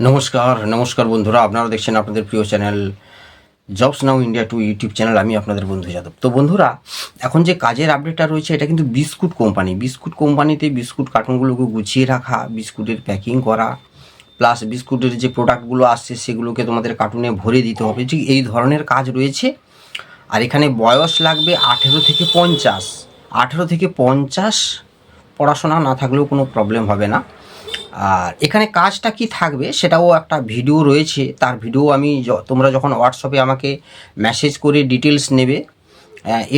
নমস্কার নমস্কার বন্ধুরা, আপনারা দেখছেন আপনাদের প্রিয় channel jobs now India two YouTube channel, আমি আপনাদের বন্ধু যাদব। তো বন্ধুরা, এখন যে কাজের আপডেটটা রয়েছে, এটা কিন্তু বিস্কুট কোম্পানি, বিস্কুট কোম্পানিতে বিস্কুট কার্টুনগুলোকে গুছিয়ে রাখা, বিস্কুটের প্যাকিং করা প্লাস বিস্কুটের যে প্রোডাক্টগুলো আসছে, সেগুলোকে তোমাদের কার্টুনে ভরে দিতে হবে। ঠিক এই ধরনের কাজ রয়েছে। আর এখানে বয়স লাগবে আঠেরো থেকে পঞ্চাশ। আঠেরো থেকে পঞ্চাশ পড়াশোনা না থাকলেও কোনো প্রবলেম হবে না। আর এখানে কাজটা কি থাকবে সেটাও একটা ভিডিও রয়েছে। তার ভিডিও আমি তোমরা যখন হোয়াটসঅ্যাপে আমাকে মেসেজ করে ডিটেলস নেবে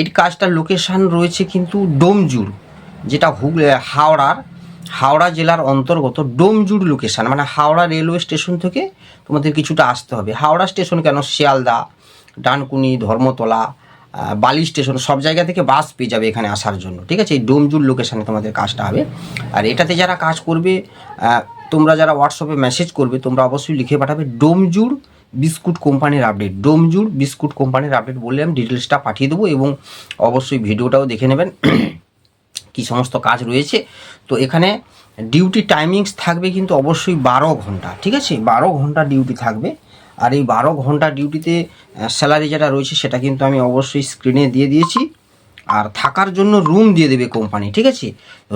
এর কাজটার লোকেশান রয়েছে কিন্তু ডোমজুর, যেটা হুগলি হাওড়ার, হাওড়া জেলার অন্তর্গত ডোমজুর লোকেশান মানে হাওড়া রেলওয়ে স্টেশন থেকে তোমাদের কিছুটা আসতে হবে। হাওড়া স্টেশন কেন? শিয়ালদা, ডানকুনি, ধর্মতলা বালি স্টেশন, সব জায়গা থেকে বাস পেয়ে যাবে এখানে আসার জন্য, ঠিক আছে? এই ডোমজুর লোকেশানে তোমাদের কাজটা হবে। আর এটাতে যারা কাজ করবে তোমরা যারা হোয়াটসঅ্যাপে মেসেজ করবে, তোমরা অবশ্যই লিখে পাঠাবে ডোমজুর বিস্কুট কোম্পানির আপডেট ডোমজুর বিস্কুট কোম্পানির আপডেট বললে আমি ডিটেলসটা পাঠিয়ে দেবো এবং অবশ্যই ভিডিওটাও দেখে নেবেন। কি সমস্ত কাজ রয়েছে। তো এখানে ডিউটি টাইমিংস থাকবে কিন্তু অবশ্যই বারো ঘণ্টা, ঠিক আছে? বারো ঘণ্টা ডিউটি থাকবে। আর এই বারো ঘণ্টা ডিউটিতে স্যালারি যেটা রয়েছে সেটা কিন্তু আমি অবশ্যই স্ক্রিনে দিয়ে দিয়েছি। আর থাকার জন্য রুম দিয়ে দেবে কোম্পানি ঠিক আছে?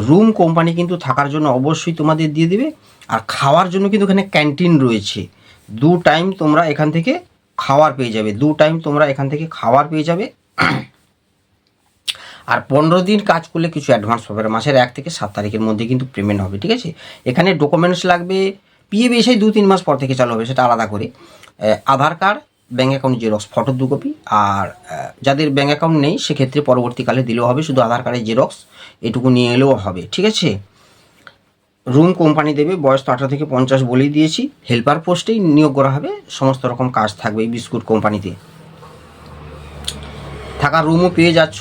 রুম কোম্পানি কিন্তু থাকার জন্য অবশ্যই তোমাদের দিয়ে দেবে। আর খাওয়ার জন্য কিন্তু এখানে ক্যান্টিন রয়েছে। দু টাইম তোমরা এখান থেকে খাওয়ার পেয়ে যাবে। দু টাইম তোমরা এখান থেকে খাওয়ার পেয়ে যাবে। আর পনেরো দিন কাজ করলে কিছু অ্যাডভান্স পাবে মাসের এক থেকে সাত তারিখের মধ্যে কিন্তু পেমেন্ট হবে, ঠিক আছে? এখানে ডকুমেন্টস লাগবে পিএ এসে দু তিন মাস পর থেকে চালু হবে, সেটা আলাদা করে। Aadhaar card, bank account xerox photo দু কপি আর যাদের ব্যাঙ্ক অ্যাকাউন্ট নেই, সেক্ষেত্রে পরবর্তীকালে দিলেও হবে, শুধু আধার কার্ডের জেরক্স, এটুকু নিয়ে এলেও হবে, ঠিক আছে? রুম কোম্পানি দেবে, বয়স তো আঠারো থেকে পঞ্চাশ বলেই দিয়েছি, হেল্পার পোস্টেই নিয়োগ করা হবে, সমস্ত রকম কাজ থাকবে এই বিস্কুট কোম্পানিতে। থাকার রুমও পেয়ে যাচ্ছ,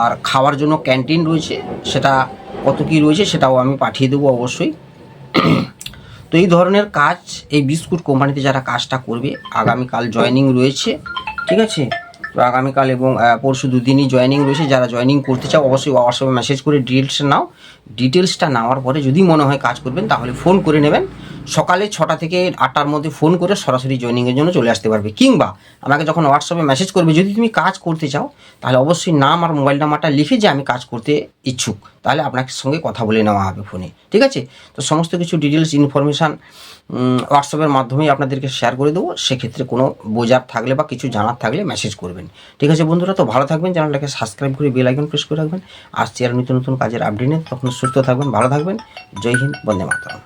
আর খাওয়ার জন্য ক্যান্টিন রয়েছে, সেটা কত কী রয়েছে সেটাও আমি পাঠিয়ে দেবো অবশ্যই। তো এই ধরনের কাজ এই বিস্কুট কোম্পানিতে যারা কাজটা করবে, আগামীকাল জয়নিং রয়েছে, ঠিক আছে? তো আগামীকাল এবং পরশু দুদিনই জয়নিং রয়েছে, যারা জয়নিং করতে চাও অবশ্যই হোয়াটসঅ্যাপে মেসেজ করে ডিটেলসটা নাও। ডিটেলসটা নেওয়ার পরে যদি মনে হয় কাজ করবেন, তাহলে ফোন করে নেবেন। সকালে ছটা থেকে আটটার মধ্যে ফোন করে সরাসরি জয়েনিংয়ের জন্য চলে আসতে পারবে। কিংবা আমাকে যখন হোয়াটসঅ্যাপে মেসেজ করবে, যদি তুমি কাজ করতে চাও, তাহলে অবশ্যই নাম আর মোবাইল নাম্বারটা লিখে যে আমি কাজ করতে ইচ্ছুক, তাহলে আপনার সঙ্গে কথা বলে নেওয়া হবে ফোনে। ঠিক আছে? তো সমস্ত কিছু ডিটেলস ইনফরমেশান হোয়াটসঅ্যাপের মাধ্যমেই আপনাদেরকে শেয়ার করে দেবো। সেক্ষেত্রে কোনো বোঝার থাকলে বা কিছু জানার থাকলে মেসেজ করবেন। ঠিক আছে বন্ধুরা? তো ভালো থাকবেন, চ্যানেলটাকে সাবস্ক্রাইব করে বেল আইকন প্রেস করে রাখবেন। আসছে আর নতুন নতুন কাজের আপডেট নিয়ে তখন সুস্থ থাকবেন, ভালো থাকবেন। জয় হিন্দ, বন্দে মাতরম।